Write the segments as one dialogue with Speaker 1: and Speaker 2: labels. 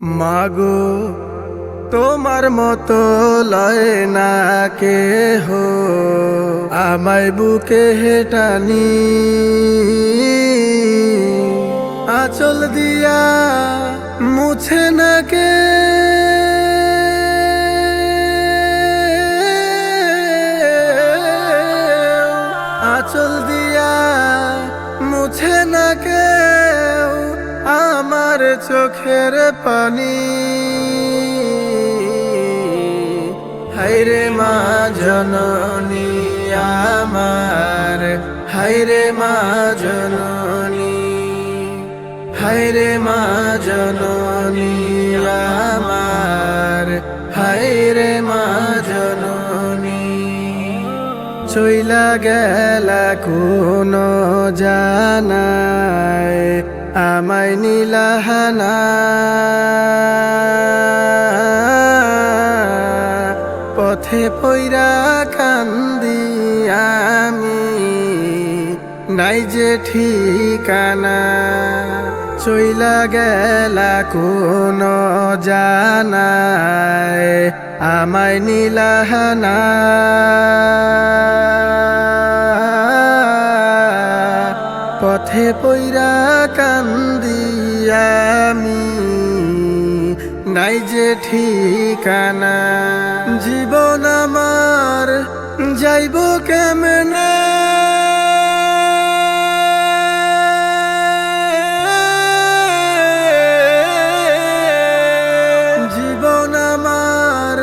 Speaker 1: মাগো, তোমার মতো লয় না কে হো আমায় বুকে হেটানি। আচল দিয়া মুছে না কে চোখের পানি। হাইরে মা জননী আমার হাইরে মা জননী হাইরে মা জননী আমার হাইরে মা জননী। চইলা গেলা কোন জানায় আমায় নীলাহানা পথে পৈরা কান্দি আমি, নাই যে ঠিকানা। চইলা গেলা কোন জানায় আমায় নীলাহানা পথে পৈরা কান্দি আমি। নাই যে ঠিকানা। জীবন আমার যাইব কেমনে? জীবন আমার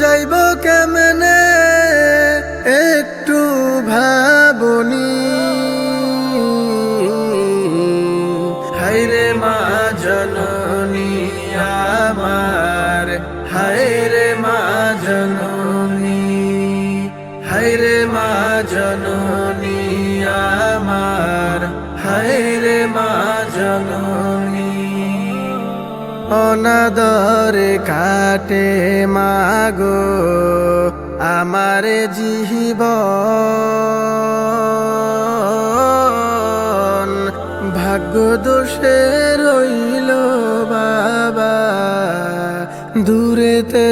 Speaker 1: যাইব কেমনে? জননী আমার। হাইরে মা জননী হাইরে মা জননী আমার। হাইরে মা জননী। অনাদরে কাটে মাগো আমার জীবন। ভাগ্য দোষে দূরেতে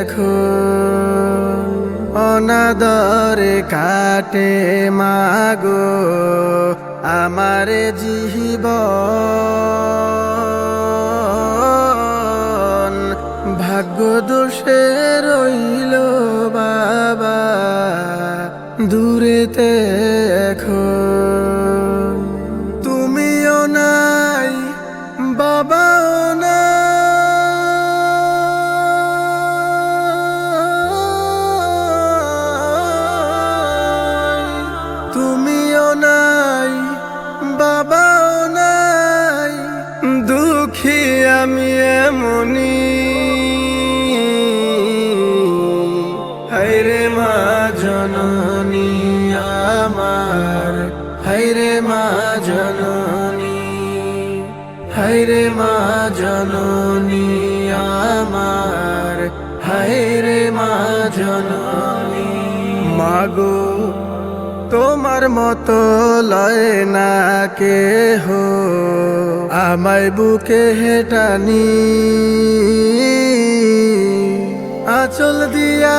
Speaker 1: এখন অনাদরে কাটে মাগো আমার জীবন। ভাগ্য দোষে রইল বাবা, দূরেতে এখন তুমিও নাই নাই। জননী হাইরে মা জননী আমার হাইরে মা জননী। মাগো, তোমার মতো লয় না কে হো আমায় বুকে হেটানি। আচল দিয়া